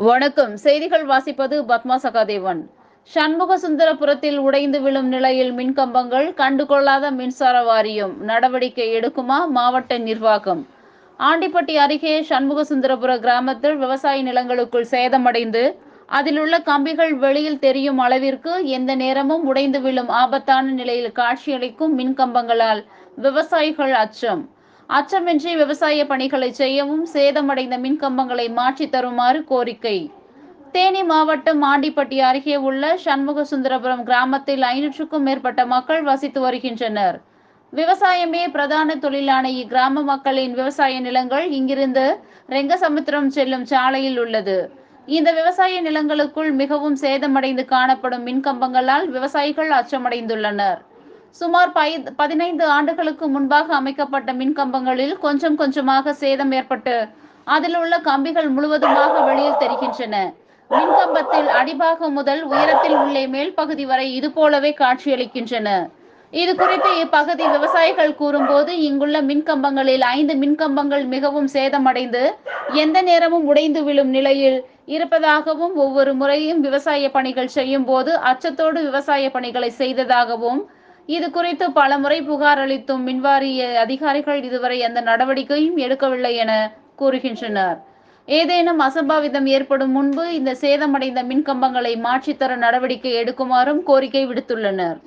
வணக்கம். செய்திகள் வாசிப்பது பத்மா சகாதேவன். சண்முக சுந்தரபுரத்தில் உடைந்து விழும் நிலையில் மின்கம்பங்கள் கண்டுகொள்ளாத மின்சார வாரியம் நடவடிக்கை எடுக்குமா மாவட்ட நிர்வாகம்? ஆண்டிப்பட்டி அருகே சண்முக சுந்தரபுர கிராமத்தில் விவசாய நிலங்களுக்குள் சேதமடைந்து அதில் உள்ள கம்பிகள் வெளியில் தெரியும் அளவிற்கு எந்த நேரமும் உடைந்து விழும் ஆபத்தான நிலையில் காட்சியளிக்கும் மின்கம்பங்களால் விவசாயிகள் அச்சம். அச்சமின்றி விவசாய பணிகளை செய்யவும் சேதமடைந்த மின்கம்பங்களை மாற்றி தருமாறு கோரிக்கை. தேனி மாவட்டம் ஆண்டிப்பட்டி அருகே உள்ள சண்முக சுந்தரபுரம் கிராமத்தில் ஐநூற்றுக்கும் மேற்பட்ட மக்கள் வசித்து வருகின்றனர். விவசாயமே பிரதான தொழிலான இக்கிராம மக்களின் விவசாய நிலங்கள் இங்கிருந்து ரெங்கசமுத்திரம் செல்லும் சாலையில் உள்ளது. இந்த விவசாய நிலங்களுக்குள் மிகவும் சேதமடைந்து காணப்படும் மின்கம்பங்களால் விவசாயிகள் அச்சமடைந்துள்ளனர். சுமார் பதினைந்து ஆண்டுகளுக்கு முன்பாக அமைக்கப்பட்ட மின்கம்பங்களில் கொஞ்சம் கொஞ்சமாக சேதம் ஏற்பட்டு அதில் உள்ள கம்பிகள் முழுவதுமாக வெளியில் தெரிகின்றன. மின்கம்பத்தில் அடிபாகம் முதல் உயரத்தில் உள்ள மேல் பகுதி வரை இது போலவே காட்சியளிக்கின்றன. இது குறித்து இப்பகுதி விவசாயிகள் கூறும்போது இங்குள்ள மின்கம்பங்களில் ஐந்து மின்கம்பங்கள் மிகவும் சேதமடைந்து எந்த நேரமும் உடைந்து விழும் நிலையில் இருப்பதாகவும் ஒவ்வொரு முறையும் விவசாய பணிகள் செய்யும் போது அச்சத்தோடு விவசாய பணிகளை செய்ததாகவும் இது குறித்து பலமுறை புகார் அளித்தும் மின்வாரிய அதிகாரிகள் இதுவரை எந்த நடவடிக்கையும் எடுக்கவில்லை என கூறுகின்றனர். ஏதேனும் அசம்பாவிதம் ஏற்படும் முன்பு இந்த சேதமடைந்த மின்கம்பங்களை மாற்றித்தர நடவடிக்கை எடுக்குமாறும் கோரிக்கை விடுத்துள்ளனர்.